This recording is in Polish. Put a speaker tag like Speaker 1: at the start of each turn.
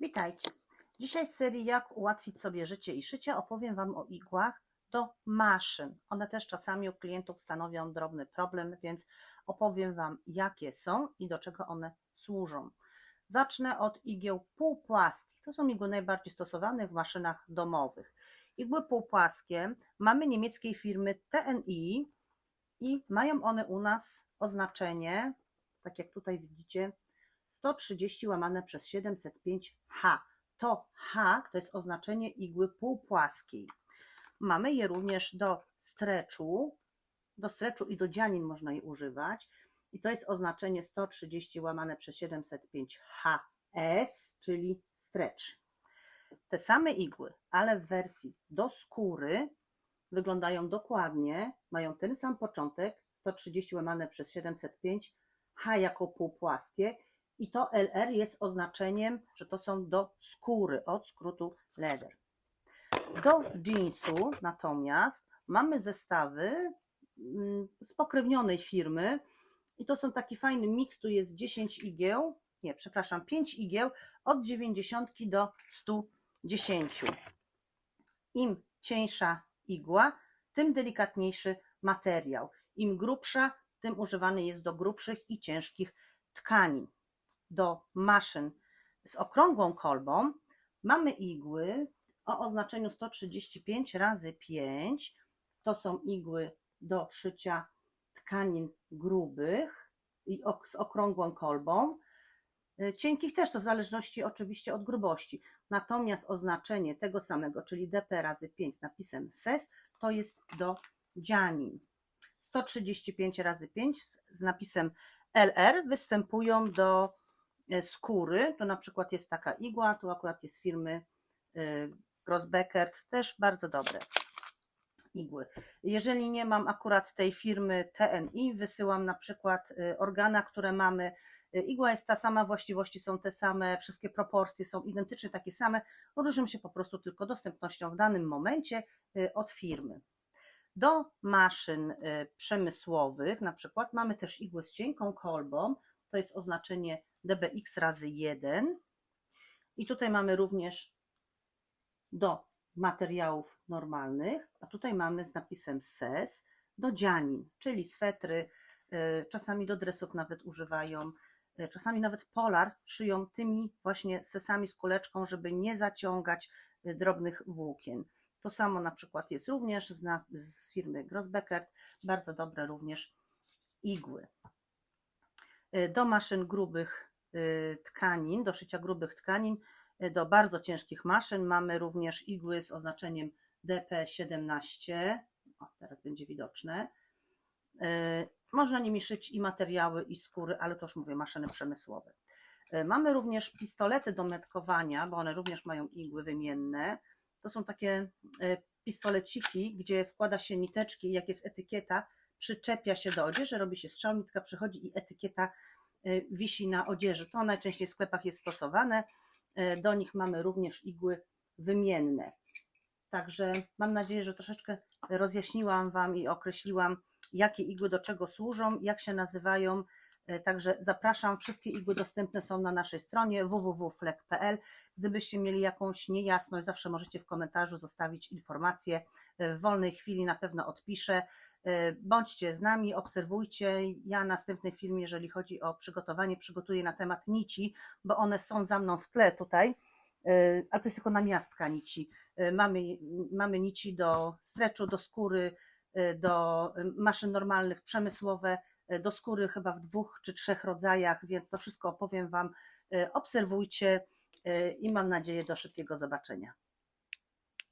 Speaker 1: Witajcie. Dzisiaj z serii Jak ułatwić sobie życie i szycie opowiem Wam o igłach do maszyn. One też czasami u klientów stanowią drobny problem, więc opowiem Wam jakie są i do czego one służą. Zacznę od igieł półpłaskich. To są igły najbardziej stosowane w maszynach domowych. Igły półpłaskie mamy niemieckiej firmy TNI i mają one u nas oznaczenie, tak jak tutaj widzicie, 130 łamane przez 705H. To H to jest oznaczenie igły półpłaskiej. Mamy je również do streczu, do streczu i do dzianin można je używać. I to jest oznaczenie 130 łamane przez 705HS, czyli stretch. Te same igły, ale w wersji do skóry wyglądają dokładnie, mają ten sam początek, 130 łamane przez 705, H jako półpłaskie i to LR jest oznaczeniem, że to są do skóry, od skrótu leather. Do jeansu natomiast mamy zestawy mm, z pokrewnionej firmy i to są taki fajny miks, tu jest 10 igieł, nie, przepraszam, 5 igieł od 90 do 110. Im cieńsza igła, tym delikatniejszy materiał. Im grubsza, tym używany jest do grubszych i ciężkich tkanin. Do maszyn z okrągłą kolbą mamy igły o oznaczeniu 135 razy 5. To są igły do szycia tkanin grubych i z okrągłą kolbą. Y, Cienkich też to w zależności oczywiście od grubości. Natomiast oznaczenie tego samego, czyli DP razy 5 z napisem SES, to jest do dzianin. 135 razy 5 z- napisem LR występują do e, skóry. To na przykład jest taka igła, tu akurat jest firmy y, Grossbeckert, też bardzo dobre igły. Jeżeli nie mam akurat tej firmy TNI, wysyłam na przykład y, organa, które mamy. Igła jest ta sama, właściwości są te same, wszystkie proporcje są identycznie takie same, różnią się po prostu tylko dostępnością w danym momencie od firmy. Do maszyn przemysłowych, na przykład, mamy też igły z cienką kolbą, to jest oznaczenie dbx razy 1. I tutaj mamy również do materiałów normalnych, a tutaj mamy z napisem SES do dzianin, czyli swetry, y, czasami do dresów nawet używają, y, czasami nawet polar szyją tymi właśnie sesami z kuleczką, żeby nie zaciągać y, drobnych włókien. To samo na przykład jest również z, firmy Grossbeckert, bardzo dobre również igły. Y, Do maszyn grubych y, tkanin, do szycia grubych tkanin, y, do bardzo ciężkich maszyn mamy również igły z oznaczeniem DP17. O, teraz będzie widoczne. Można nimi szyć i materiały, i skóry, ale to już mówię, maszyny przemysłowe. Mamy również pistolety do metkowania, bo one również mają igły wymienne. To są takie pistoleciki, gdzie wkłada się niteczki jak jest etykieta, przyczepia się do odzieży, robi się strzał, nitka przychodzi i etykieta y, wisi na odzieży. To najczęściej w sklepach jest stosowane. Y, Do nich mamy również igły wymienne. Także mam nadzieję, że troszeczkę rozjaśniłam Wam i określiłam, jakie igły do czego służą, jak się nazywają. Y, Także zapraszam, wszystkie igły dostępne są na naszej stronie www.flek.pl. Gdybyście mieli jakąś niejasność, zawsze możecie w komentarzu zostawić informację. W wolnej chwili na pewno odpiszę. Y, Bądźcie z nami, obserwujcie. Ja w następnej filmie, jeżeli chodzi o przygotowanie, przygotuję na temat nici, bo one są za mną w tle tutaj, Y, ale to jest tylko namiastka nici. Y, Mamy, mamy nici do streczu, do skóry, do maszyn normalnych, przemysłowe, do skóry chyba w dwóch czy trzech rodzajach, więc to wszystko opowiem Wam. Obserwujcie i mam nadzieję do szybkiego zobaczenia.